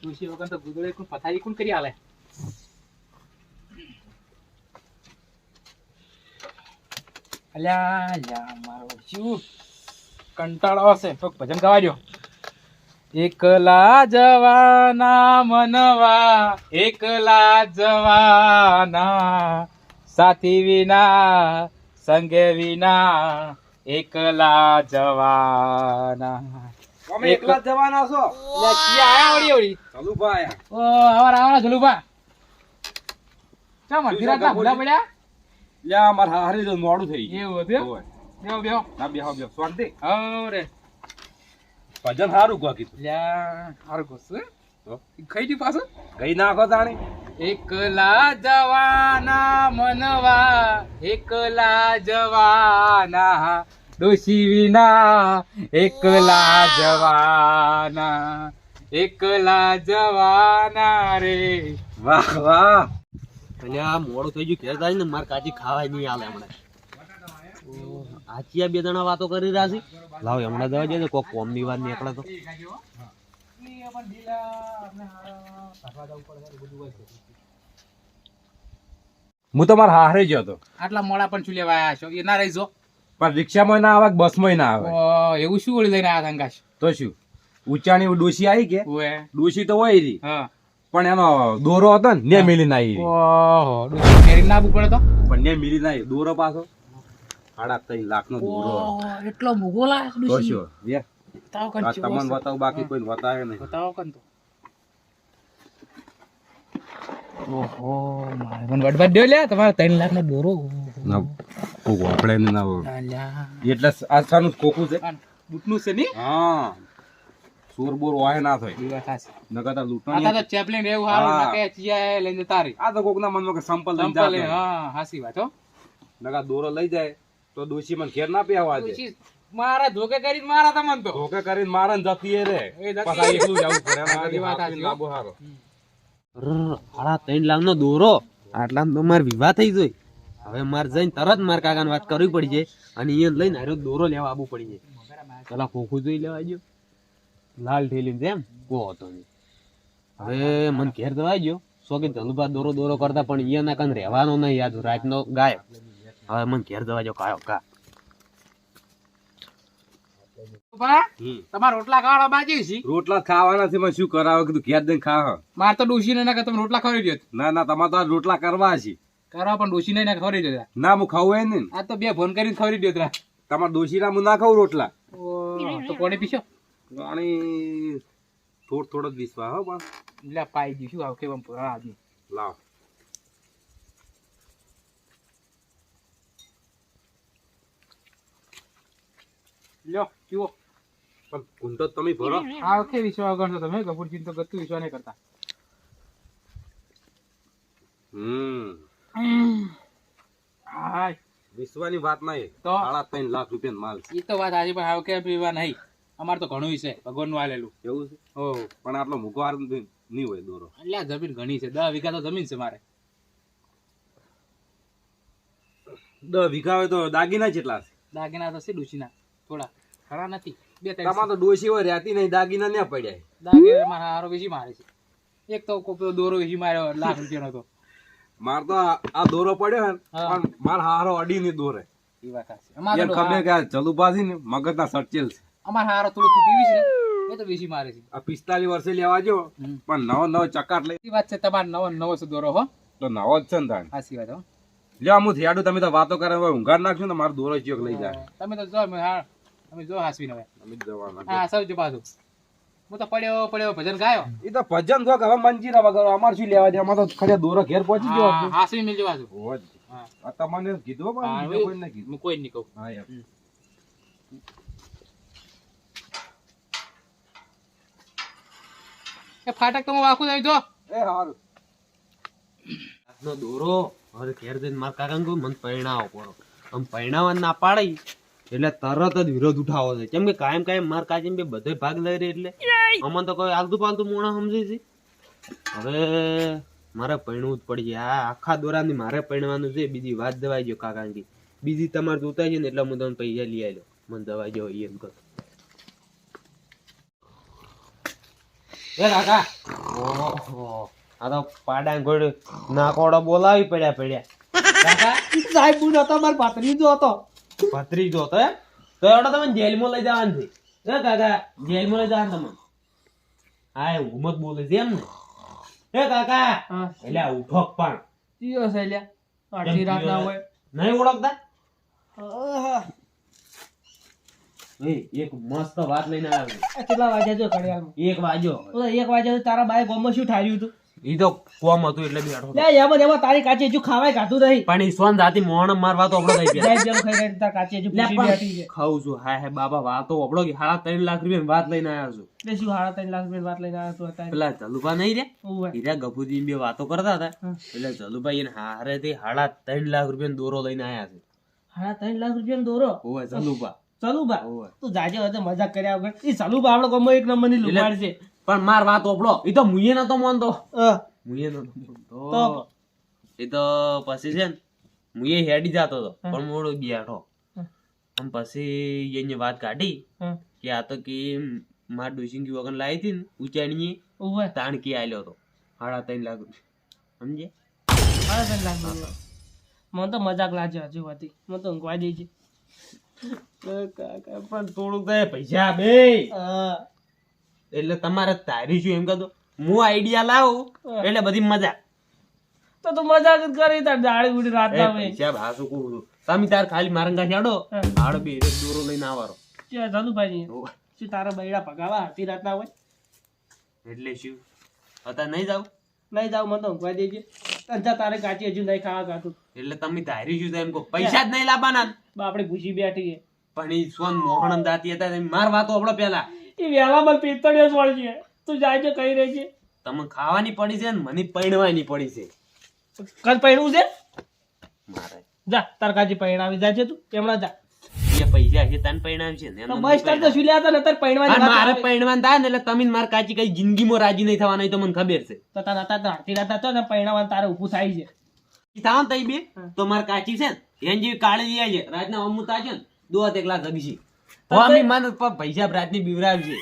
તુલસી વગર તો ગુદડે કોણ પથારી કોણ કરી આલે અલ્યા અલ્યા મારો શું કંટાળો આવશે તો ભજન ગાવા દ્યો એકલા જવાના મનવા, એકલા જવાના, સાથી વિના, સંગે વિના એકલા જવાના. તમે એકલા જ જવાના છો લે, ક્યાં આયા વળી વળી? ચાલુ ભાઈ ઓ, આવાર આવાર જલુભા. ચા મંદિર શું છે આટલા ભૂલા પડ્યા? લ્યા માર હારી તો મોડું થઈ એવું હતું બેહો, બેહો. ના બેહો બેહો શાંતિ હઉ ભજન હારું ગો કીધું લ્યા, હારું ઘોસું, હે? ખાઈ પાછું? ગઈ નાખો તાણી એકલા જવાના મનવા એકલા જવાના ડોશી વિના એકલા જવાના એકલા જવાના રે. વાહ વાહ. અને આ મોડું થઈ ગયું ઘેર જાય ને મારે કાચી ખાવાય નહીં આલે હમણાં. આચી આ બે જણા વાતો કરી રહ્યા છે. લાવ હમણાં જવા જઈએ કોક કોમની વાત નીકળે તો. હું તો મારા હારે જ હતો. આટલા મોડા પણ શું લેવા આવ્યા છો? એ ના રહીશો પણ રિક્ષામાં ના આવે બસમાં ના આવે? એવું શું વળી લઈને આવ્યા સંગાશ તો શું? ઊંચાની ડોશી આવી કે? ડોશી તો હોય રહી પણ એનો દોરો હતો ને ને મિલી ના આવી ઓહો ડોશી ફેરી ના પડે તો? પણ ને મિલી ના દોરો પાછો. સાડા ત્રણ લાખ નો દોરો એટલો મોઘો લાગે તો શું? ચેવો તમને બતાવ બાકી કોઈ બતાવે નહીં. બતાવો કન તો. ઓહો મારે મને વડવા દે લે તમારે ત્રણ લાખ નો દોરો. ના કોક વાપરે ને ના એટલે આ કોકું છે? બૂટનું છે ની? હા. સોર બોર વાય ના થાય. નકર તો આ તો ચેપલિન રહેવું હારું હા. નાકે ચિયા લઈને તારી. આ તો કોકના મનમાં કે સંપલ લઈને સંપલ હા હાસી વાત હો. નકર દોરો લઈ જાય તો દોશી મને ઘેર ના પીવા દે મારા ધોકે કરીને મારા તમને તો. ધોકે કરીને મારા ને જતી રે પાછા. એકલું જવું પડે. વાત. લાંબો હારો. ત્રણ લાખ નો દોરો. આટલા તો મારે વિવાહ થઈ જોઈ. હવે મારે જઈને તરત મારા કાકાને વાત કરવી પડી છે અને અહીંયા લઈને હારો દોરો લેવા આવવું પડી છે. પેલા ખોખું જોઈ લેવા ગયો લાલ ઠેલી જેમ કો હતો હવે મને ઘેર દવાઈ ગયો શોખીન ધનુભા દોરો દોરો કરતા પણ અહીંયા ના કાન રહેવાનો નહીં યાદ રાતનો ગાયબ હવે મને ઘેર દવા જો કાયો કા. તમારા રોટલા ખાવાના બાકી છે? રોટલા ખાવાના છે શું કરાવે? કીધું ઘેર જઈને ખાવા મારે તો ડોશી ને તમે રોટલા ખાવી દો. ના ના તમારે તો રોટલા કરવા છે. કરવા પણ ડોશી ને ના ખવડી દો ના હું ખાવું એ ને. આ તો બે ફોન કરીને ખવડી દો તરા તમારે દોશીના હું ના ખાવું રોટલા? તો કોણે પીશો? પાણી થોડ થોડો જ વિશ્વાસ હો પણ. એટલે પાઈ ગયું. શું આવું કેમ પૂરા આદમી? લાવ. લ્યો જુઓ. પણ કુંટો તમે ભરો. આ વખતે વિશ્વા કરશો તમે? ગફુરજી તો ગતું વિશ્વા નહીં કરતા. હમ હાય વિશ્વાની વાત નહીં. તો? સાડા ત્રણ લાખ રૂપિયા માલ એ તો વાત આજે પણ વખતે પીવા નહીં? અમારે તો ઘણું છે ભગવાનનું આલેલું. એવું છે? ઓ પણ આટલો મૂકો હાર નહીં હોય દોરો. એટલે જમીન ઘણી છે દસ વીઘા તો જમીન છે મારે. દસ વીઘા હોય તો દાગીના જેટલા છે. દાગીના તો છે ડુસીના થોડા. ખરા નથી. બે તમારે તો ડોશી હોય રહેતી નહીં દાગીના ન્યા પડ્યા દાગીના મારા હારો બીજી મારે છે. એક તો કોપરો દોરો વેચી માર્યો લાખ રૂપિયાનો તો. માર તો આ દોરો પડ્યો હે ને, પણ માર હારો અડી ની દોરે. એ વાત સાચી. અમારે ખબર કે આ ચલુબાજી ને મગજના સર્ચેલ છે. અમાર હારો થોડું પીવી છે. એ તો વેચી મારે છે. આ પિસ્તાલીસ વર્ષે લેવા જો પણ નવો નવો ચકાટ લઈ. વાત છે તમારે નવો નવો છે દોરો હો. તો નવો જ છે ને તાણ. સાચી વાત હો. લ્યો હું થયાડું તમે તો વાતો કરે હવે ઊંઘાડ નાખશું ને મારો દોરો ચોક લઈ જાય. તમે તો જો તમે જો હાસવીને હવે. અમે જવાના. હા સૌ જો પાછું. હું તો પડ્યો પડ્યો ભજન ગાયો. એ તો ભજન તો હવે મંજીરા વગર અમાર શું લેવા દે અમાર તો ખરે દોરો ઘેર પહોંચી ગયો હા, હાસવી મિલજો પાછું હોજ. હા આ તમને કીધું પણ હા, બીજા કીધું. હું કોઈ નહીં કહું. હા યાર એ ફાટક તો હું આખું થઈ જો એ હારું. નો દોરો હવે ઘેર જઈને મારા કહું મને પરિણામ પડો આમ પરણાવવા ના પાડી. એટલે તરત જ વિરોધ ઉઠાવો છે. કેમ કે કાયમ કાયમ માર કાચી બે બધે ભાગ લઈ રહી એટલે અમને તો કોઈ આલતું પાલતું મોણા સમજે છે. હવે મારે પૈણવું જ પડી આ આખા દોરાની મારે પૈણવાનું છે. બીજી વાત દવાઈ ગયો કાકાની. બીજી તમારે જોતા છે ને એટલે હું તમને પૈસા લઈ આવ્યો મને દવાઈ જો એમ કહો. એ કાકા! ઓહો! આ તો પાડા ગોળ નાકોડો બોલાવી પડ્યા પડ્યા. કાકા! સાહેબ હું નતો પાત્રી જો હતો. ભત્રીજો તો એમ તો એવડો તમે જેલમાં લઈ જવાનું છે હે કાકા જેલમાં લઈ જવાનું તમે હા એ હુમત બોલે છે એમ ને એ કાકા હા એટલે ઉઠો પણ ચિયો છે એટલે આટલી રાત ના હોય નહીં ઓળખતા. એક મસ્ત વાત લઈને આવ્યો કેટલા વાગ્યા જો ઘડિયાળમાં એક વાગ્યો એક વાગ્યા તારા બાઈક ગોમાં શું ઠાર્યું હતું ઈ તો કોમ હતું એટલે બેઠો. લે એમાં ને એમાં તારી કાચી હજુ ખાવાય ખાતું નહીં. પણ ઈ જાતિ મોહણ મારવા તો આપણો થઈ ગયા. જેમ ખાઈ તાર કાચી હજુ પૂછી બેઠી છે. ખાઉં છું. હા હે બાબા વાતો આપણો કે હાડા ત્રણ લાખ રૂપિયા વાત લઈને આવ્યો છું. એટલે શું હાડા ત્રણ લાખ રૂપિયાની વાત લઈને આવ્યો છું અત્યારે? પેલા જલુભા નહીં રે? હીરા ગભુજી બે વાતો કરતા હતા. એટલે જલુભાઈ એને હારે થી હાડા ત્રણ લાખ રૂપિયા દોરો લઈને આવ્યા છે. હાડા ત્રણ લાખ રૂપિયા દોરો? ઓય જલુભા. ચાલુ તું જાજે મજાક કર્યા વગર. એ ચાલુ બા કોમો એક એક નંબરની લુમાડ છે. પણ માર વાત ઓપડો એ તો મુયે નતો માનતો. મુયે નતો માનતો. એ તો પછી છે ને મુયે હેડી જતો હતો પણ મોડો બેઠો હા. પછી એને વાત કાઢી કે આ તો કે માર ડોશિંગી વગન લાવી હતી ને ઉચાણીએ તાણ કે આલ્યો હતો. સાડા ત્રણ લાખ સમજે હાડા ત્રણ લાખ મને તો મજાક લાગે હજુ હતી મને તો ઊંઘવા દે છે. પણ થોડુંક પૈસા બે અ, એટલે તમારે તારી શું એમ કહેતો હું આઈડિયા લાવું એટલે બધી મજા. તો તું મજાક જ કરી તાર દાડી ઉડી રાત ના હોય પૈસા ભાસું કહું છું? તમે તાર ખાલી મારંગા છાડો હાડ બે રે દોરો લઈને આવારો કે ચાલુ ભાઈ શું તારા બૈડા પગાવા આરતી રાત ના હોય? એટલે શું? હતા નહીં જાવ નહીં જાવ મને તો ઊંઘવા દેજે અંજા તારે કાચી હજુ નહીં ખાવા કાતું એટલે તમે તારી શું એમ કહો? પૈસા જ નહીં લાવવાના. આપણે ભૂસી બેઠી છે. પણ એ સોન મોહન દાતી હતા મારવા માર વાતો આપણો પેલા. એ વેલા મને વળશે તું જાય છે કઈ રહી છે? તમે ખાવાની પડી છે ને મને પૈણવાની પડી છે. કદ પૈણું છે? મારે. જા તાર કાજી પૈણાવી. જાય છે તું કેમણા જા. એ પૈસા છે તને પૈણાવ છે ને બસ તાર તો શું હતા ને તાર પૈણવાની મારે પૈણવાન થાય ને એટલે તમે ને મારે કાચી કઈ જિંદગીમાં રાજી નહીં થવાના તો મને ખબર છે. તો તારા હતા તો રાત ને પૈણાવાનું તારે ઊભું થાય છે. થાવ તઈ બે તો મારે કાચી છે ને એન જેવી કાળી જાય છે રાતના અમુતા છે ને દો એક લાખ અગી અમે મને પણ પૈસા રાતની બીવરાવજે.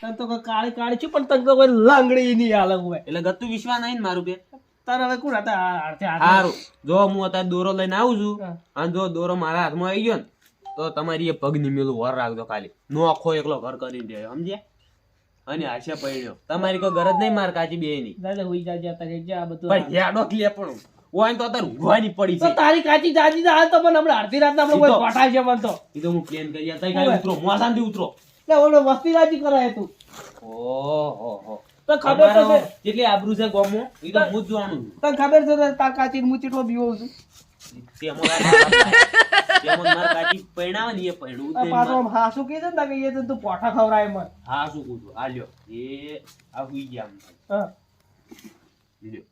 તન તો કાળી કાળી છું પણ તન તો કોઈ લાંગડી ની આલગ હોય. એટલે ગતું વિશ્વાસ નહીં મારું બે તાર હવે કોણ હતા? આ આરતી જો હું અત્યારે દોરો લઈને આવું છું અને જો દોરો મારા હાથમાં આવી ગયો ને તો તમારી એ પગની મેલું વર રાખજો ખાલી. નો આખો એકલો ઘર કરી દે સમજ્યા? અને આશા પડ્યો. તમારી કોઈ ગરજ નહીં માર કાચી બે ની દાદા હુઈ જાજે આ બધું પણ યાડો લે પણ ઓય તો અત્યારે ઉઘવાની પડી છે. તારી કાચી જાજી હાલ તો પણ હમણાં અડધી રાત આપણે કોઈ ઈ છે મને તો. એ તો હું પ્લેન કરી તઈ ખાલી ઉતરો મોસાથી ઉતરો. લે ઓલો વસ્તી રાજી કરાય તું. ઓહો. તો ખબર તો છે કેટલી આબરૂ છે ગોમો? એ તો હું જ તને ખબર છે તો તાર કાચી હું બીવો છું? તેમાં તેમાં મારા કાચી પૈણાવે ને એ પૈણું જ આ નહીં પાછો હાસુ કહી દે ને કે એ તું પોઠા ખવડાય મને. હા શું કહું છું. આ લ્યો. એ આ હુઈ ગયા આમ. હા. લ્યો.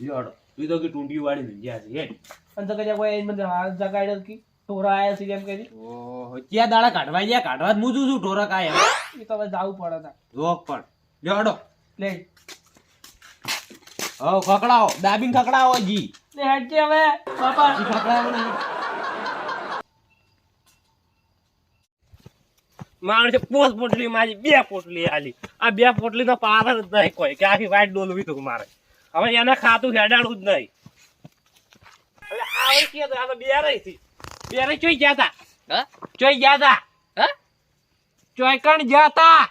લ્યો હડો તું તો કે ટુંડી વાળી ને જ્યાં છે હેડ. અને તો કજા કોઈ મને હાથ જગાડ્યો કે ટોરા આયા છે એમ કહી ઓહો ક્યાં દાડા કાઢવા ગયા? કાઢવા હું છું છું ઢોરક આયા એ તો હવે જાવું પડે તા રોક પણ. લેડો લે. હવ ખકડાઓ. દાબીન ખકડાઓ જી લે હેડ કે હવે. બાપા. જી ખકડાવો ને માણસે પોસ પોટલી મારી બે પોટલી આલી. આ બે પોટલી તો પાર જ નહીં કોઈ કે આખી વાઈટ ડોલવી તું મારે. હવે એને ખાતું હેડાડું જ નહીં. આવડી કે તો આ તો બે રહી હતી બે રહી ચોઈ ગયા તા. ચોઈ ગયા તા. હા? ગયા તા.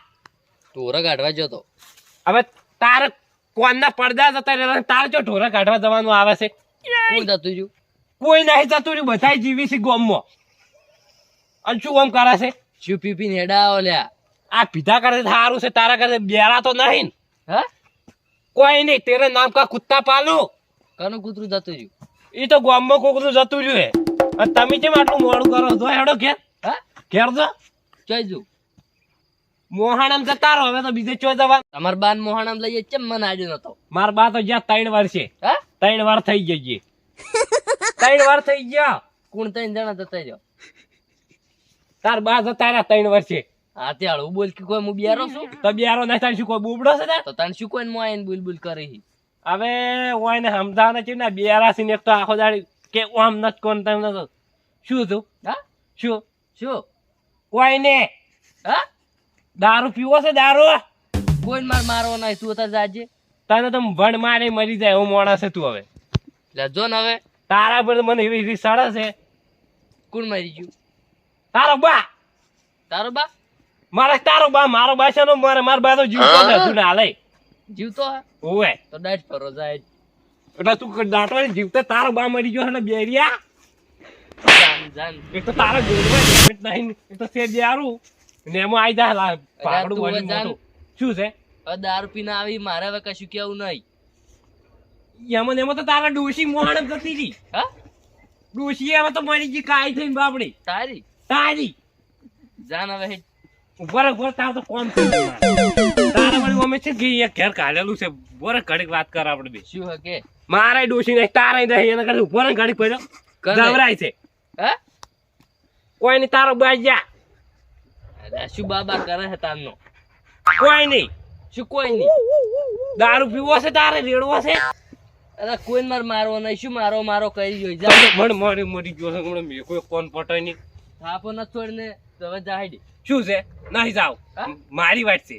ઢોરા કાઢવા જતો. હવે તારે કોણના પડદા જતા રહેતા તારે જો ઢોરા કાઢવા જવાનું આવે છે? કોઈ જતું રહ્યું કોઈ નહીં જતું રહ્યું બધા જીવી છે ગોમમાં. અને શું આમ કરે છે? શું પીપી નેડા હેડા લ્યા? આ પીધા કરે સારું છે તારા કરે બેરા તો નહીં. હા? કોઈ નહીં તેરે નામ કા કુત્તા પાલું? કાનું કૂતરું જતું રહ્યું? એ તો ગામમાં કોકરું જતું રહ્યું હે. અને તમે કેમ આટલું મોડું કરો? જો હેડો ઘેર. હા? ઘેર જો. ચોઈ જુ. મોહાણમ જતા રહો હવે તો બીજે ચોઈ જવા. તમાર બાન મોહાણામ લઈએ ચેમ મને આડ્યો નતો? માર બા તો જ્યાં ત્રણ વાર છે. હા? ત્રણ વાર થઈ જઈએ ત્રણ વાર થઈ ગયા. કોણ ત્રણ જણા જતા રહ્યો? તાર બા જતા રહ્યા ત્રણ વાર છે. હા તે હળવું બોલ કે કોઈ હું બિયારો છું? તો બિયારો નહીં તાન શું કોઈ બુબડો છે તાર? તો તાન શું કોઈ મોય બુલ બુલ કરી? હવે ઓય ને સમજાવવાના છે ને બિયારા સિને તો આખો દાડી કે ઓમ નત કોણ તમ નત શું તું? હા? શું? શું? ઓય ને હા? દારૂ પીવો છે દારૂ? કોઈ માર મારવો નહીં તું અત્યારે જાજે. તને તો વણ મારે મરી જાય હું માણસ છે તું હવે. લે જો ને હવે. તારા પર મને એવી રીસાડા સડે છે. કોણ મરી ગયું? તારો બા. તારો બા? મારે તારો બા મારો બાસા નો મારે માર બા તો જીવ તો હતું હાલે જીવતો ઓવે. તો ડાટ ફરો જાય. એટલે તું દાંટવાની જીવતે તારો બા મરી ગયો ને બેરિયા. જાન જાન. એક તો તારા જોડવા નહીં. એક તો છે જારું ને એમાં આઈ જા લા પાકડું વળી. મોટું. શું છે? હવે દારૂ પીને આવી મારે હવે કશું કેવું નહીં. એમાં ને એમાં તો તારા ડોશી મોહણ જતી હતી હા? ડોશી એમાં તો મરી ગઈ કાઈ થઈને બાપડી. તારી? તારી. જાન હવે ઉપર ઉપર તાર તો કોમ છે તારા વાળી અમે છે કે એક ઘેર કાઢેલું છે. બોરે ઘડીક વાત કર આપણે બે. શું હકે કે? મારા ડોશી નહીં તારા નહીં. એના કરતા ઉપર ઘડી પડ્યો ગભરાય છે. હે? કોઈ નહીં તારો બાજા શું બાબા કરે છે તારનો? કોઈ નહીં. શું કોઈ નહીં? દારૂ પીવો છે તારે રેડવો છે? અરે કોઈ માર મારવો નહીં. શું મારો મારો કરી જોઈ જા. મણ મરી મરી ગયો છે હમણાં. મેં કોઈ કોણ પટાય નહીં. થાપો ન છોડને. તો હવે જા હેડ. શું છે? નહીં જાવ મારી વાત છે.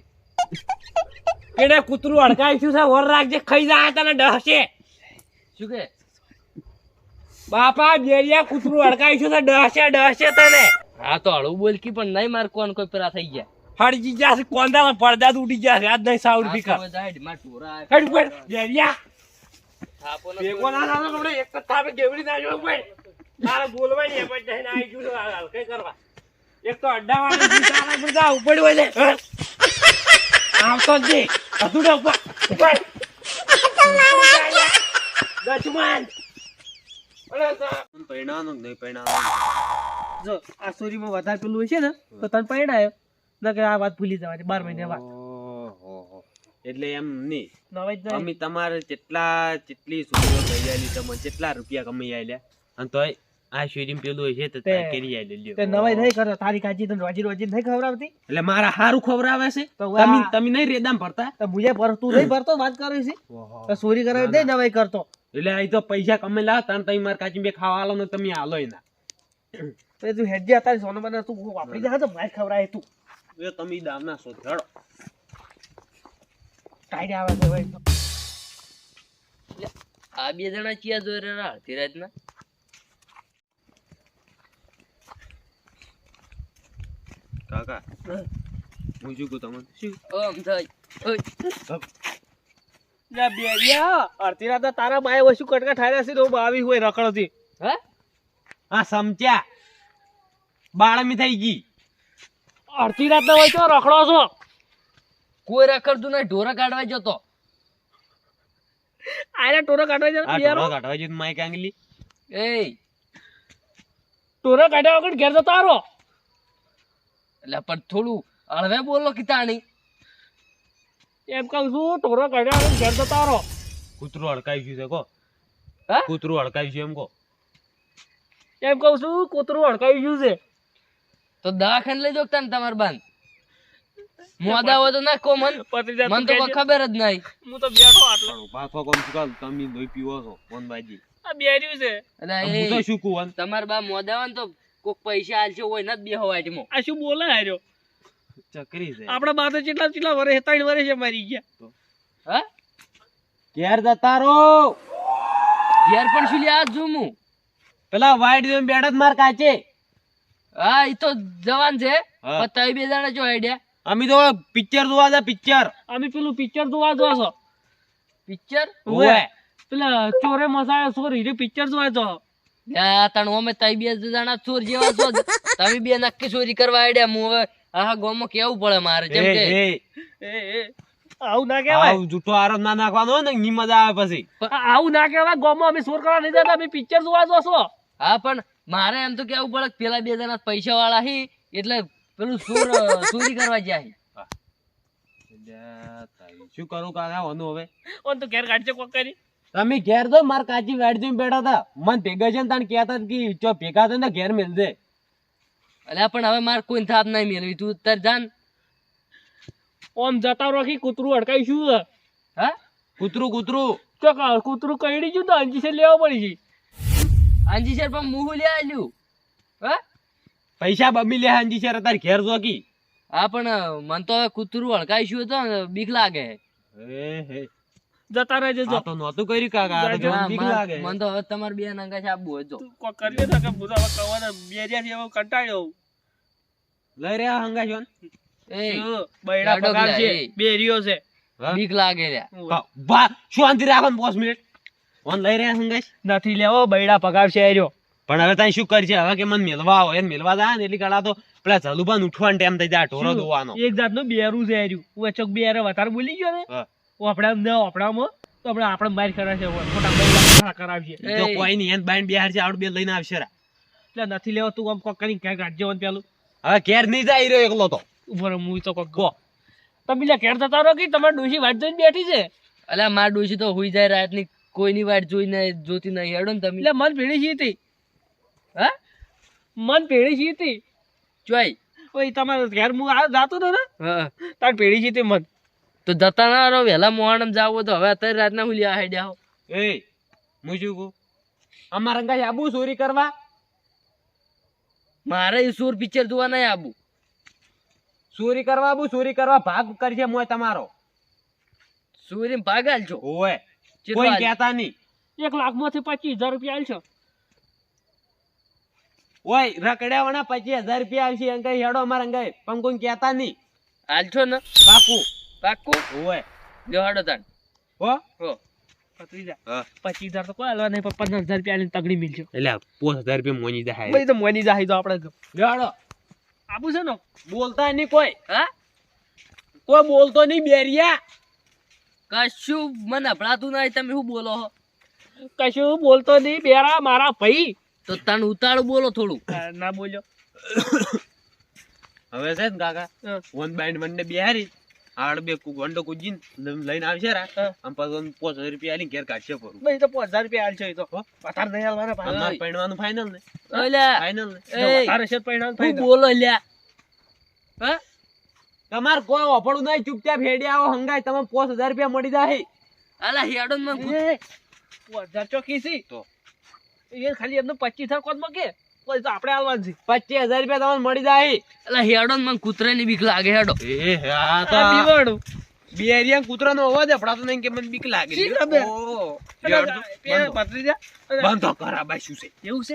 એને કૂતરું અડકાય શું છે વર રાખજે ખાઈ જાય તને ડહશે શું કે? બાપા બેરિયા કૂતરું અડકાય શું છે ડહશે ડહશે તને. હા તો હળવું બોલકી પણ નહીં માર કોણ કોઈ પેલા થઈ ગયા. હળજી જશે કોંદા પડદા ઉડી જશે આજ નહીં હવે જા હેડ. માર ઢોરા આવે. હેડ ઉપર બેરિયા. ભેગો ના થાતો એક જ થાપે ગેવડી ના જોવું પડે તારે બોલવાની એમ જ નહીં આવી ગયું છે હાલ હાલ કઈ કરવા. એક તો અડ્ડાવાળી જીત આના પર જા ઉપર હોય લે આવતો જ નહીં. અધૂરે ઉપર ઉપર દશમન અરે તો- પરિણામનું નહીં પરિણામનું જો આ સોરીમાં વધારે પેલું હશે ને તો તને પરણાયો ન કે આ વાત ભૂલી જવાની બાર મહિને વાત. એટલે એમ નહીં. નવાઈ જ નહીં. અમે તમારે કેટલા કેટલી સુવિધા થઈ આલી તમને કેટલા રૂપિયા કમાઈ આલ્યા અને તોય આ શેરીમ પેલું છે તો કરી આલે લ્યો. તે નવાઈ નહીં કરો તારી કાજી તને રોજી રોજી નહીં ખવરાવતી એટલે મારા હારું ખવરાવે છે? તમે તમે નહીં રેદામ ભરતા? તો મુજે પર તું નહીં ભરતો વાત કરે છે? તો ચોરી કરાવી દે નવાઈ કરતો. એટલે આ તો પૈસા લાવ તાર તમે મારા કાચી બે ખાવા આલો ને તમે આલો ના તે તું હેડજે તારી સોનો બને તું વાપરી જા તો માર ખવરાય તું. એ તમે દામના સો હેડો. કાઢી આવે છે ભાઈ. આ બે જણા ચિયા જોઈ રહ્યા? અડધી રાતના? કાકા? હું. શું કહું તમને? શું? ઓમ થઈ. ઓય, લે બેરિયા અડધી રાતે તારા બાએ વસુ કટકા ઠાર્યા છે તો હોય રખડતી. હે? આ સમજ્યા બાળમી થઈ ગઈ. અડધી રાતના હોય તો રખડો છો. કોઈ રખડતું નહીં ઢોરા કાઢવા જતો. આરે ટોરો કાઢવા જતો જાય ઢોળો કાઢવા જોઈએ માઈક આંગલી એ ટોરો કાઢવા વગર ઘેર જતો આરો એટલે પણ થોડું હળવે બોલો કિતાની એમ કહું છું ટોરો કાઢ્યા ઘેર જતો આરો કૂતરું હડકાવ્યું છે કો કૂતરું હડકાવ્યું છે એમ કો એમ કહું છું કૂતરું હડકાવી ગયું છે. તો દવાખાને લઈ જાઓ તાને તમારે બાન મોદા હોય તો ના કો મન મન તો ખબર જ નહીં. હું તો બેઠો આટલો. પાછો કોમ શું તમે લોહી પીવો છો મોહનભાઈજી. આ બેર્યું છે. એટલે હું તો શું કહું તમાર બા મોદા હોય તો કોક પૈસા આલશે હોય ને જ બે હવા એટમો આ શું બોલે હાર્યો ચકરી છે. આપણા બા તો કેટલા કેટલા વર્ષ ત્રણ વર્ષ છે મારી ગયા. હા? ઘેર જતા રહો. ઘેર પણ શું લ્યા જોઉં પેલા વાઈટ જેમ બેઠા માર કાચે. હા એ તો જવાન છે. પણ તઈ બે જણા જો આઈડિયા. અમે તો પિક્ચર જોવા જા પિક્ચર. અમે પેલું પિક્ચર જોવા જો છો. પિક્ચર? ઓવે પેલા ચોરે મસાયા ચોરી રે પિક્ચર જોવા જો તણ અમે તઈ બે જણા ચોર જેવા છો. તમે બે નક્કી ચોરી કરવા આડ્યા હું હવે આ ગોમો કેવું પડે મારે? જેમ કે એ, એ એ. આવું ના કહેવાય. આવું જૂઠો આરોપ ના નાખવાનો ને ની મજા આવે પછી. આવું ના કહેવાય. ગોમો અમે ચોર કરવા નહીં જતા. અમે પિક્ચર જોવા જો છો હા પણ મારે એમ તો કેવું પડે કે પેલા બે જણા પૈસા વાળા હી એટલે પેલું ચોર ચોરી કરવા જાય હી. શું કરું કાકા ઓનું હવે. ઓન તો ઘેર કાઢજો કોક કરી. તમે ઘેર તો માર કાચી વાઈટ જેમ બેઠા હતા. મન ભેગા છે તને કહેતા હતા કે ચો ભેગા થઈને ઘેર મેળજે અલ્યા પણ હવે મારે કોઈ થાપ નહીં મેળવી. તું તાર જાન ઓમ જતા રોકી કૂતરું અડકાઈશું? હા? કૂતરું કૂતરું. ચોક કૂતરું કઈડી ગયું તો અંજી છે લેવા પડી છે અંજી સર પણ મુહુ લે આલ્યું. હા? પૈસા બમી લે અંજી છે તાર ઘેર જોકી હા પણ મને તો હવે કૂતરું અડકાઈશું તો બીક લાગે. હે હે. જતા રહેજે જો. તો નહોતું કર્યું કાકા આ તો. બીક લાગે. મન તો હવે તમાર બે નંગા છે તો તું કોક કરજે તો કે હું તો બે કહેવાનો છે એવો કંટાળ્યો લઈ રહ્યા હંગા છો એ શું? બૈડા પગાર છે બે એ. છે. બીક લાગે રે બા શાંતિ રાખો 5 મિનિટ? ઓન લઈ રહ્યા હંગાશ નથી લેવો બૈડા પગાર છે એર્યો પણ હવે તાઈ શું કરશે હવે કે મને મેલવા આવો એને મેલવા જાય ને એટલી કળા તો પેલા જલુબાન ઉઠવાનો ટાઈમ થઈ જાય ઢોરો ધોવાનો. એક જાતનું બેરું છે એર્યું વચક બેરે વધારે બોલી ગયો ને? હું ને આપણામાં તો આપણે આપણે માર કરે છે ખોટા કરાવશે તો કોઈ નહીં એને બાઈન બિહાર છે આવડે બે લઈને આવશે રા. એટલે નથી લેવો તું આમ કોક કરીને ક્યાંક કાઢજે વન પેલું. હવે ઘેર નહીં જાય રહ્યો એકલો તો. ઊભો હું તો કોક ગો તમે લે ઘેર જતા રહો કે તમારે ડોશી વાટ જોઈને બેઠી છે? અલ્યા માર ડોશી તો હુઈ જાય રાતની કોઈની વાટ જોઈને જોતી નહીં. હેડો ને તમે. એટલે મન ભેળી છે હતી હા? મન ભેળી છે હતી જોઈ ઓય તમારે ઘેર હું આ જાતો તો ને? હા તાર ભેળી છે હતી મન. તો જતા ના રહો વહેલા મોહાણમ જાવ તો હવે અત્યારે રાતના હુલિયા હેડ્યા હો. એ હું કો અમારા અંગાજ આબુ ચોરી કરવા? મારે ઈ સુર પિક્ચર જોવા નહીં આબુ. ચોરી કરવા આબુ ચોરી કરવા ભાગ કરશે મોય તમારો. ચોરી ભાગાલ છો ઓય કોઈ કહેતા નહીં. એક લાખમાંથી પચીસ હજાર રૂપિયા આલશો. ઓય રકડ્યા વાળા પચીસ હજાર રૂપિયા આવશે અંગાઈ હેડો અમારા અંગાઈ પણ કોઈ કહેતા નહીં. આલશો છો ને. પાકું પાક્કું? ઓય જો હેડો તાણ. હો? હો. પચીસ હજાર. તો કોઈ હાલવા નહીં પણ પંદર હજાર રૂપિયા તગડી મિલજો. એટલે પોસ હજાર રૂપિયા મોની જાય. ભાઈ તો મોની જાહી તો. આપણે હેડો. આબુ છે ને? બોલતા નહીં કોઈ. હા? કોઈ બોલતો નહીં બેરિયા. કશું મને હભળાતું નહીં તમે શું બોલો હો? કશું બોલતો નહીં બેરા મારા ભાઈ. તો તને ઉતાળું બોલો થોડું. ના બોલ્યો. હવે છે ને કાકા વન બાઇન્ડ વન ને બિહારી. આડ બે કુ- વંડો કુજીન લઈને આવશે રા. આમ પાછું પોસ હજાર રૂપિયા આલીને ઘેર કાઢશે પરું ભાઈ તો પાંચ હજાર રૂપિયા આલશો તો. પથાર નહીં હાલવાના ભાઈ. અમાર પૈણવાનું ફાઇનલ ને. ઓલ્યા ફાઇનલ ને. તારે છે પૈણવાનું શું બોલો લ્યા હા? તમાર કોઈ ઓફડું નહીં ચૂપચાપ હેડી આવો હંગાય. તમે પોસ હજાર રૂપિયા મળી જાય. અલા હેડો મને પાંચ હજાર ચોખી છે. તો. એ ખાલી એમનો પચીસ હજાર કોણ કે? પછી તો આપણે હાલવાનું છે. પચીસ હજાર રૂપિયા તમને મળી જાય. એટલે હેડો ને મને કૂતરાની બીક લાગે હેડો. એ હા તો બીવડું. બિહારિયા કૂતરાનો અવાજ અપડાતો નહીં કે મને બીક લાગે. શી ખબર? પતરી જા. બંધો. કરા બાઈ શું છે. એવું છે?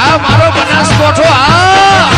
આ મારો બનાસકોઠો આ